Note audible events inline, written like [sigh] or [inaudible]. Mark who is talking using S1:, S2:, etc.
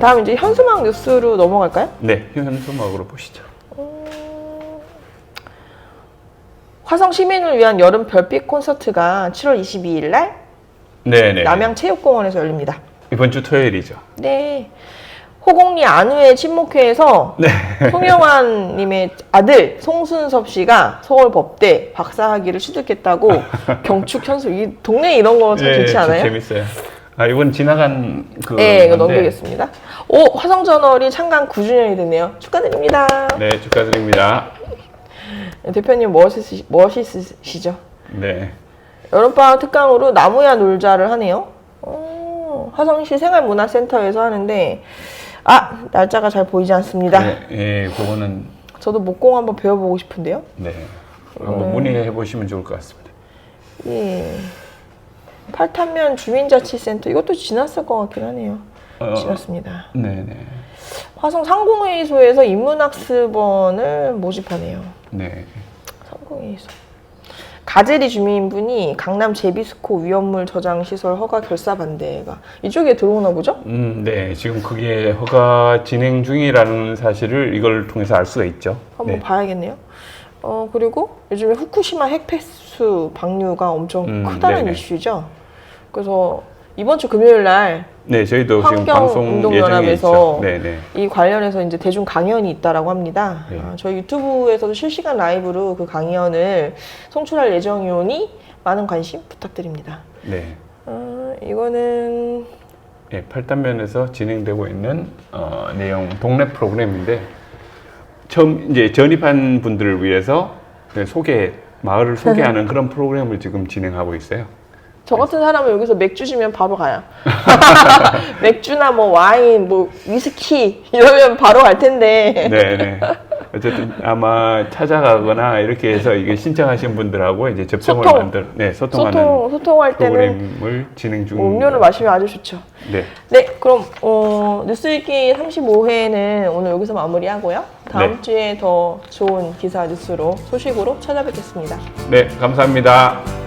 S1: 다음 이제 현수막 뉴스로 넘어갈까요?
S2: 네, 현수막으로 보시죠.
S1: 화성 시민을 위한 여름 별빛 콘서트가 7월 22일 날
S2: 네, 네.
S1: 남양체육공원에서 열립니다.
S2: 이번 주 토요일이죠.
S1: 네. 호곡리 안우의 친목회에서
S2: 네.
S1: 송영환 님의 아들 송순섭 씨가 서울법대 박사학위를 취득했다고 [laughs] 경축 현수 이 동네 이런 거참 좋지
S2: 진짜
S1: 않아요?
S2: 재밌어요. 아, 이건 지나간 그
S1: 네, 이거
S2: 건데.
S1: 넘기겠습니다. 오, 화성저널이 창간 9주년이 됐네요. 축하드립니다.
S2: 네, 축하드립니다.
S1: 대표님 멋있으시, 멋있으시죠?
S2: 네.
S1: 여름방학 특강으로 나무야 놀자를 하네요. 어, 화성시 생활문화센터에서 하는데 아 날짜가 잘 보이지 않습니다.
S2: 네, 예, 그거는
S1: 저도 목공 한번 배워보고 싶은데요.
S2: 네. 한번 문의해 보시면 좋을 것 같습니다.
S1: 예. 팔탄면 주민자치센터 이것도 지났을 것 같긴 하네요.
S2: 어,
S1: 지났습니다.
S2: 네, 네.
S1: 화성 상공회의소에서 인문학습원을 모집하네요.
S2: 네.
S1: 상공회의소. 가재리 주민분이 강남 제비스코 위험물 저장 시설 허가 결사 반대가 이쪽에 들어오나 보죠?
S2: 음, 네. 지금 그게 허가 진행 중이라는 사실을 이걸 통해서 알 수가 있죠.
S1: 한번
S2: 네.
S1: 봐야겠네요. 어 그리고 요즘에 후쿠시마 핵폐수 방류가 엄청
S2: 음,
S1: 크다는
S2: 네네.
S1: 이슈죠. 그래서 이번 주 금요일 날이
S2: 네, 저희도 지금 방송 예정에 있죠. 네, 네.
S1: 관련해서 이제 대중 강연이 있다라고 합니다.
S2: 네.
S1: 아, 저희 유튜브에서도 실시간 라이브로 그 강연을 송출할 예정이오니 많은 관심 부탁드립니다.
S2: 네.
S1: 어, 이거는
S2: 예, 팔단면에서 진행되고 있는 어, 내용 동네 프로그램인데 처음 이제 전입한 분들을 위해서 네, 소개 마을을 소개하는 [laughs] 그런 프로그램을 지금 진행하고 있어요.
S1: 저 같은 사람은 여기서 맥주 주면 바로 가요. [laughs] 맥주나 뭐 와인, 뭐 위스키 이러면 바로 갈 텐데.
S2: 네, 네. 어쨌든 아마 찾아가거나 이렇게 해서 이게 신청하신 분들하고 이제 접점을
S1: 소통.
S2: 만들, 네, 소통하는
S1: 소통 소통할 때는
S2: 프로그램을 진행 중.
S1: 뭐 음료를 마시면 아주 좋죠.
S2: 네,
S1: 네, 그럼 어, 뉴스 읽기 35회는 오늘 여기서 마무리하고요. 다음
S2: 네.
S1: 주에 더 좋은 기사 뉴스로 소식으로 찾아뵙겠습니다.
S2: 네, 감사합니다.